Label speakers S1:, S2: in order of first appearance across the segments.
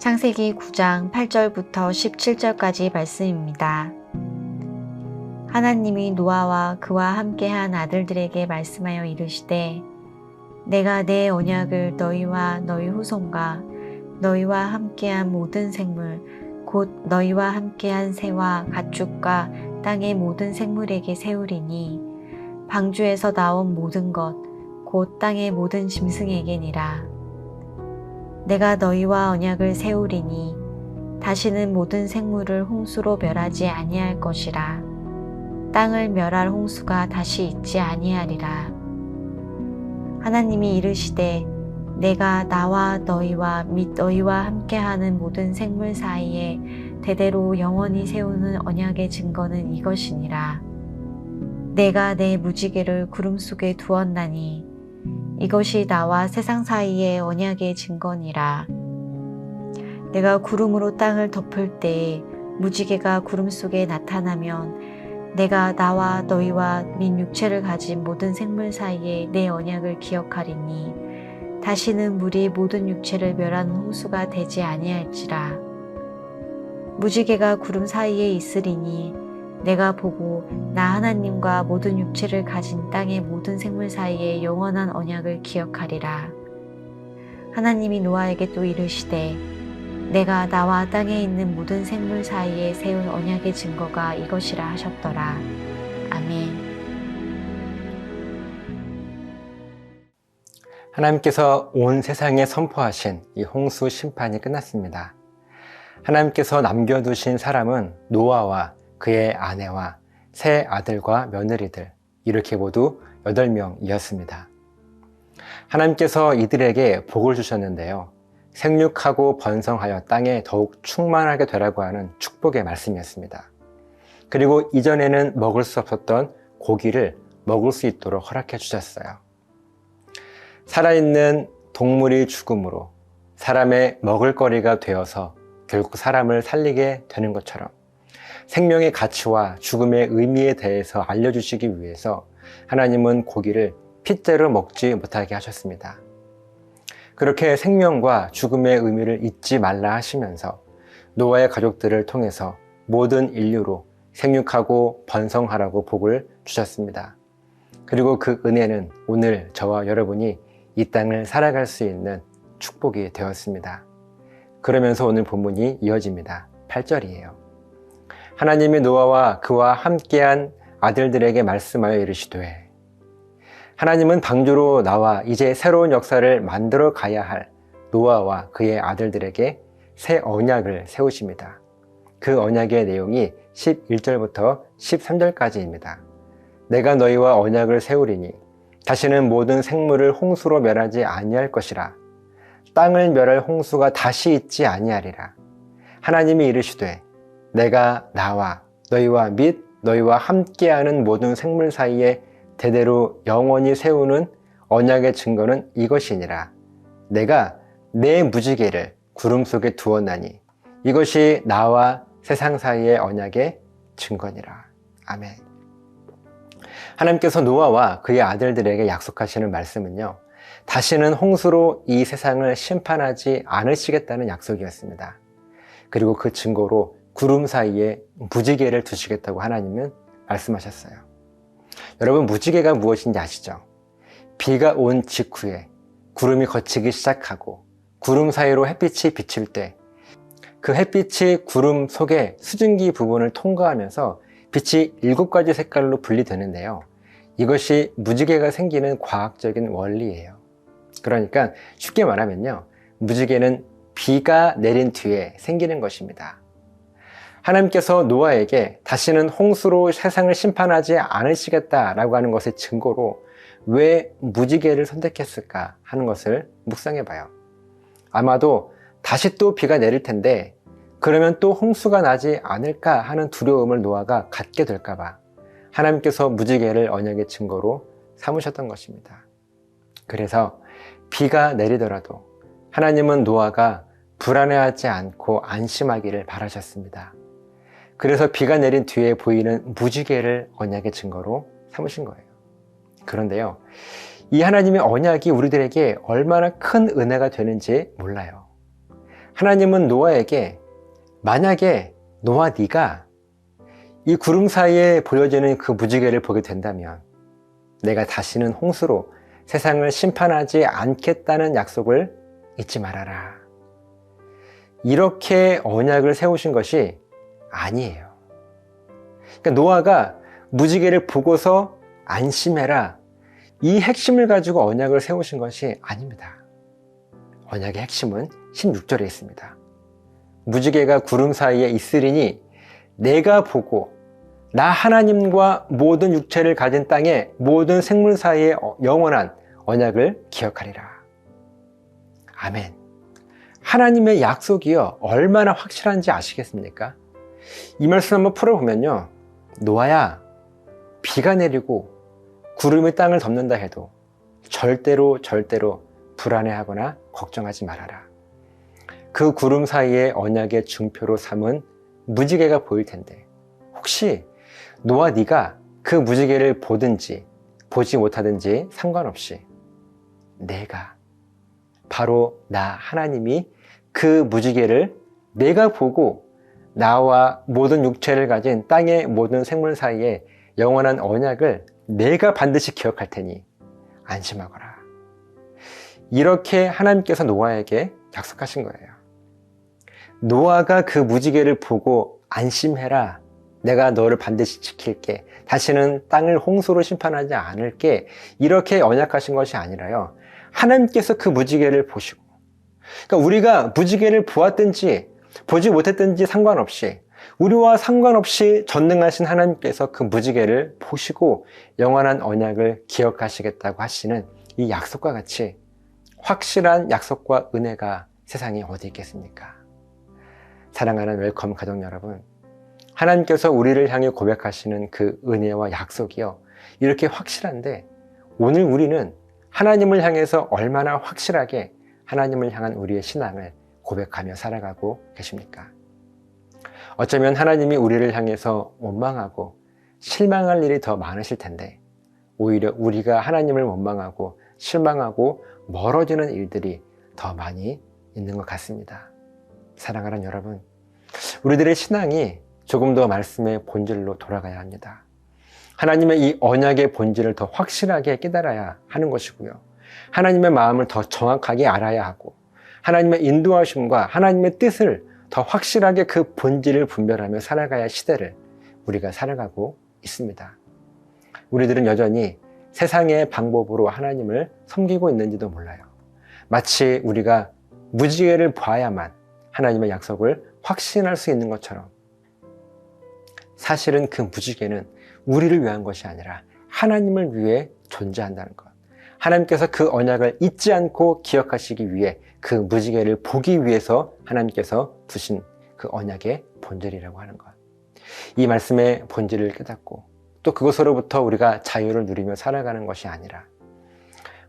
S1: 창세기 9장 8절부터 17절까지 말씀입니다. 하나님이 노아와 그와 함께한 아들들에게 말씀하여 이르시되 내가 내 언약을 너희와 너희 후손과 너희와 함께한 모든 생물 곧 너희와 함께한 새와 가축과 땅의 모든 생물에게 세우리니 방주에서 나온 모든 것 곧 땅의 모든 짐승에게니라 내가 너희와 언약을 세우리니 다시는 모든 생물을 홍수로 멸하지 아니할 것이라 땅을 멸할 홍수가 다시 있지 아니하리라 하나님이 이르시되 내가 나와 너희와 및 너희와 함께하는 모든 생물 사이에 대대로 영원히 세우는 언약의 증거는 이것이니라. 내가 내 무지개를 구름 속에 두었나니 이것이 나와 세상 사이의 언약의 증거니라. 내가 구름으로 땅을 덮을 때에 무지개가 구름 속에 나타나면 내가 나와 너희와 및 육체를 가진 모든 생물 사이에 내 언약을 기억하리니 다시는 물이 모든 육체를 멸하는 홍수가 되지 아니할지라. 무지개가 구름 사이에 있으리니 내가 보고 나 하나님과 모든 육체를 가진 땅의 모든 생물 사이에 영원한 언약을 기억하리라. 하나님이 노아에게 또 이르시되 내가 나와 땅에 있는 모든 생물 사이에 세운 언약의 증거가 이것이라 하셨더라. 아멘.
S2: 하나님께서 온 세상에 선포하신 이 홍수 심판이 끝났습니다. 하나님께서 남겨두신 사람은 노아와 그의 아내와 세 아들과 며느리들, 이렇게 모두 8명이었습니다. 하나님께서 이들에게 복을 주셨는데요. 생육하고 번성하여 땅에 더욱 충만하게 되라고 하는 축복의 말씀이었습니다. 그리고 이전에는 먹을 수 없었던 고기를 먹을 수 있도록 허락해 주셨어요. 살아있는 동물이 죽음으로 사람의 먹을거리가 되어서 결국 사람을 살리게 되는 것처럼 생명의 가치와 죽음의 의미에 대해서 알려주시기 위해서 하나님은 고기를 핏대로 먹지 못하게 하셨습니다. 그렇게 생명과 죽음의 의미를 잊지 말라 하시면서 노아의 가족들을 통해서 모든 인류로 생육하고 번성하라고 복을 주셨습니다. 그리고 그 은혜는 오늘 저와 여러분이 이 땅을 살아갈 수 있는 축복이 되었습니다. 그러면서 오늘 본문이 이어집니다. 8절이에요. 하나님이 노아와 그와 함께한 아들들에게 말씀하여 이르시되 하나님은 방주로 나와 이제 새로운 역사를 만들어 가야 할 노아와 그의 아들들에게 새 언약을 세우십니다. 그 언약의 내용이 11절부터 13절까지입니다. 내가 너희와 언약을 세우리니 다시는 모든 생물을 홍수로 멸하지 아니할 것이라. 땅을 멸할 홍수가 다시 있지 아니하리라. 하나님이 이르시되 내가 나와 너희와 및 너희와 함께하는 모든 생물 사이에 대대로 영원히 세우는 언약의 증거는 이것이니라. 내가 내 무지개를 구름 속에 두었나니 이것이 나와 세상 사이의 언약의 증거니라. 아멘. 하나님께서 노아와 그의 아들들에게 약속하시는 말씀은요. 다시는 홍수로 이 세상을 심판하지 않으시겠다는 약속이었습니다. 그리고 그 증거로 구름 사이에 무지개를 두시겠다고 하나님은 말씀하셨어요. 여러분, 무지개가 무엇인지 아시죠? 비가 온 직후에 구름이 걷히기 시작하고 구름 사이로 햇빛이 비칠 때 그 햇빛이 구름 속의 수증기 부분을 통과하면서 빛이 일곱 가지 색깔로 분리되는데요. 이것이 무지개가 생기는 과학적인 원리예요. 그러니까 쉽게 말하면요. 무지개는 비가 내린 뒤에 생기는 것입니다. 하나님께서 노아에게 다시는 홍수로 세상을 심판하지 않으시겠다라고 하는 것의 증거로 왜 무지개를 선택했을까 하는 것을 묵상해 봐요. 아마도 다시 또 비가 내릴 텐데 그러면 또 홍수가 나지 않을까 하는 두려움을 노아가 갖게 될까 봐 하나님께서 무지개를 언약의 증거로 삼으셨던 것입니다. 그래서 비가 내리더라도 하나님은 노아가 불안해하지 않고 안심하기를 바라셨습니다. 그래서 비가 내린 뒤에 보이는 무지개를 언약의 증거로 삼으신 거예요. 그런데요, 이 하나님의 언약이 우리들에게 얼마나 큰 은혜가 되는지 몰라요. 하나님은 노아에게 만약에 노아 네가 이 구름 사이에 보여지는 그 무지개를 보게 된다면 내가 다시는 홍수로 세상을 심판하지 않겠다는 약속을 잊지 말아라. 이렇게 언약을 세우신 것이 아니에요. 그러니까 노아가 무지개를 보고서 안심해라. 이 핵심을 가지고 언약을 세우신 것이 아닙니다. 언약의 핵심은 16절에 있습니다. 무지개가 구름 사이에 있으리니 내가 보고 나 하나님과 모든 육체를 가진 땅의 모든 생물 사이의 영원한 언약을 기억하리라. 아멘. 하나님의 약속이요. 얼마나 확실한지 아시겠습니까? 이 말씀 한번 풀어보면요. 노아야, 비가 내리고 구름이 땅을 덮는다 해도 절대로 절대로 불안해하거나 걱정하지 말아라. 그 구름 사이에 언약의 증표로 삼은 무지개가 보일 텐데 혹시 노아 네가 그 무지개를 보든지 보지 못하든지 상관없이 내가 바로 나 하나님이 그 무지개를 내가 보고 나와 모든 육체를 가진 땅의 모든 생물 사이에 영원한 언약을 내가 반드시 기억할 테니 안심하거라. 이렇게 하나님께서 노아에게 약속하신 거예요. 노아가 그 무지개를 보고 안심해라. 내가 너를 반드시 지킬게. 다시는 땅을 홍수로 심판하지 않을게. 이렇게 언약하신 것이 아니라요. 하나님께서 그 무지개를 보시고. 그러니까 우리가 무지개를 보았든지 보지 못했든지 상관없이 우리와 상관없이 전능하신 하나님께서 그 무지개를 보시고 영원한 언약을 기억하시겠다고 하시는 이 약속과 같이 확실한 약속과 은혜가 세상에 어디 있겠습니까? 사랑하는 웰컴 가족 여러분, 하나님께서 우리를 향해 고백하시는 그 은혜와 약속이요. 이렇게 확실한데 오늘 우리는 하나님을 향해서 얼마나 확실하게 하나님을 향한 우리의 신앙을 고백하며 살아가고 계십니까? 어쩌면 하나님이 우리를 향해서 원망하고 실망할 일이 더 많으실 텐데 오히려 우리가 하나님을 원망하고 실망하고 멀어지는 일들이 더 많이 있는 것 같습니다. 사랑하는 여러분, 우리들의 신앙이 조금 더 말씀의 본질로 돌아가야 합니다. 하나님의 이 언약의 본질을 더 확실하게 깨달아야 하는 것이고요. 하나님의 마음을 더 정확하게 알아야 하고, 하나님의 인도하심과 하나님의 뜻을 더 확실하게 그 본질을 분별하며 살아가야 시대를 우리가 살아가고 있습니다. 우리들은 여전히 세상의 방법으로 하나님을 섬기고 있는지도 몰라요. 마치 우리가 무지개를 봐야만 하나님의 약속을 확신할 수 있는 것처럼 사실은 그 무지개는 우리를 위한 것이 아니라 하나님을 위해 존재한다는 것. 하나님께서 그 언약을 잊지 않고 기억하시기 위해 그 무지개를 보기 위해서 하나님께서 두신 그 언약의 본질이라고 하는 것. 이 말씀의 본질을 깨닫고 또 그것으로부터 우리가 자유를 누리며 살아가는 것이 아니라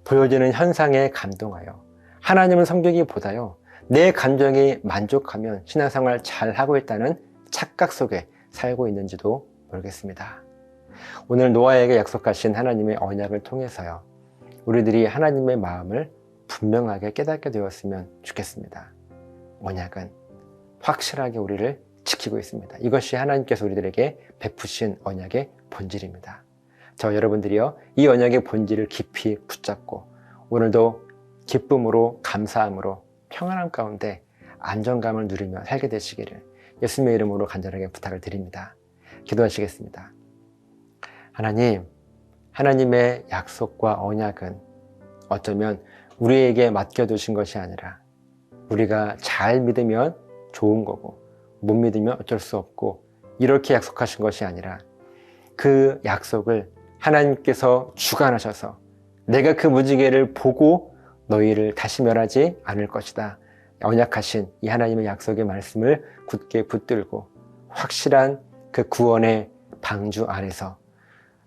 S2: 보여지는 현상에 감동하여 하나님을 섬기기보다요 내 감정이 만족하면 신앙생활 잘 하고 있다는 착각 속에 살고 있는지도 모르겠습니다. 오늘 노아에게 약속하신 하나님의 언약을 통해서요. 우리들이 하나님의 마음을 분명하게 깨닫게 되었으면 좋겠습니다. 언약은 확실하게 우리를 지키고 있습니다. 이것이 하나님께서 우리들에게 베푸신 언약의 본질입니다. 저 여러분들이요, 이 언약의 본질을 깊이 붙잡고 오늘도 기쁨으로 감사함으로 평안함 가운데 안정감을 누리며 살게 되시기를 예수님의 이름으로 간절하게 부탁을 드립니다. 기도하시겠습니다. 하나님, 하나님의 약속과 언약은 어쩌면 우리에게 맡겨두신 것이 아니라 우리가 잘 믿으면 좋은 거고 못 믿으면 어쩔 수 없고 이렇게 약속하신 것이 아니라 그 약속을 하나님께서 주관하셔서 내가 그 무지개를 보고 너희를 다시 멸하지 않을 것이다. 언약하신 이 하나님의 약속의 말씀을 굳게 붙들고 확실한 그 구원의 방주 안에서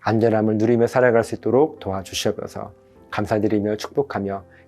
S2: 안전함을 누리며 살아갈 수 있도록 도와주시옵소서 감사드리며 축복하며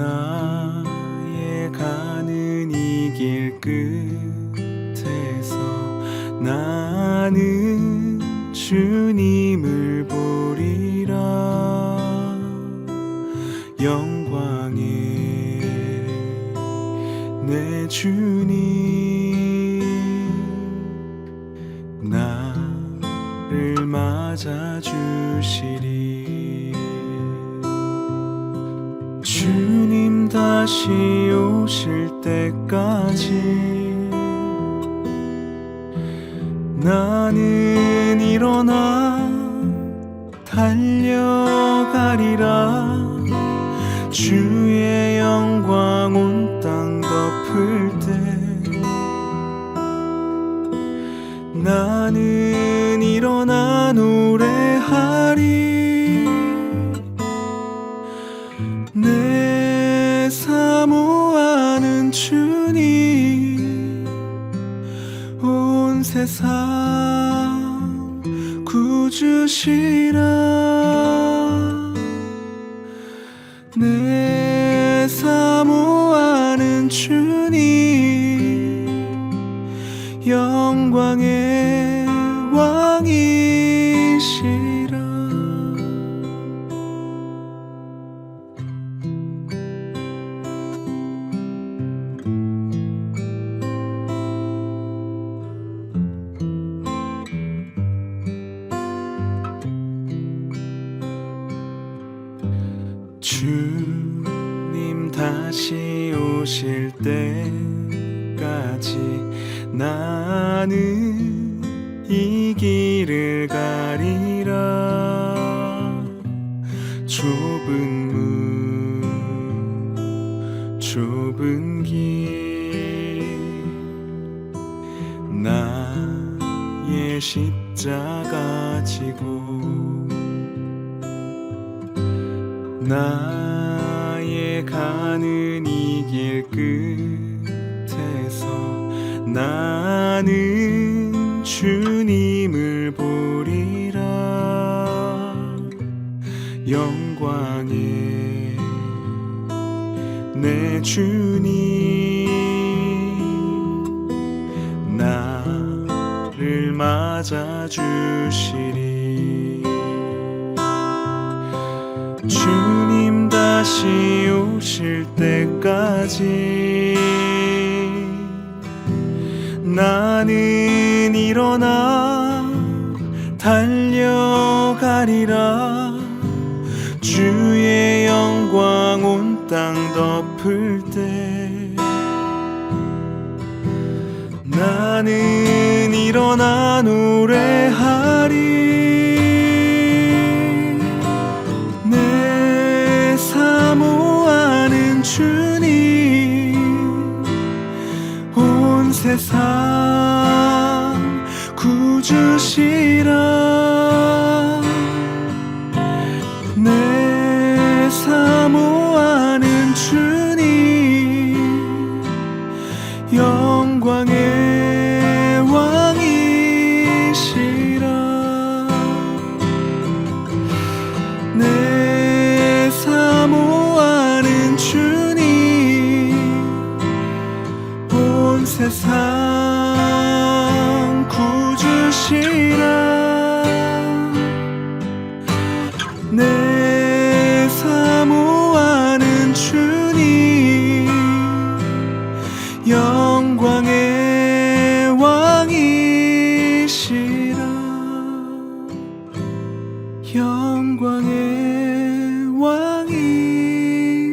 S3: 나의 가는 이 길 끝에서 나는 주님을 보리라. 영광의 내 주님 나를 맞아 주시리 다시 오실 때까지 나는 일어나 달려가리라. 주의 영 구 주님 다시 오실 때까지 나는 이 길을 가 나의 가는 이 길 끝에서 나는 주님을 보리라. 영광의 내 주님 나를 맞아 주시리. 주님 다시 오실 때까지 나는 일어나 영광의 왕이시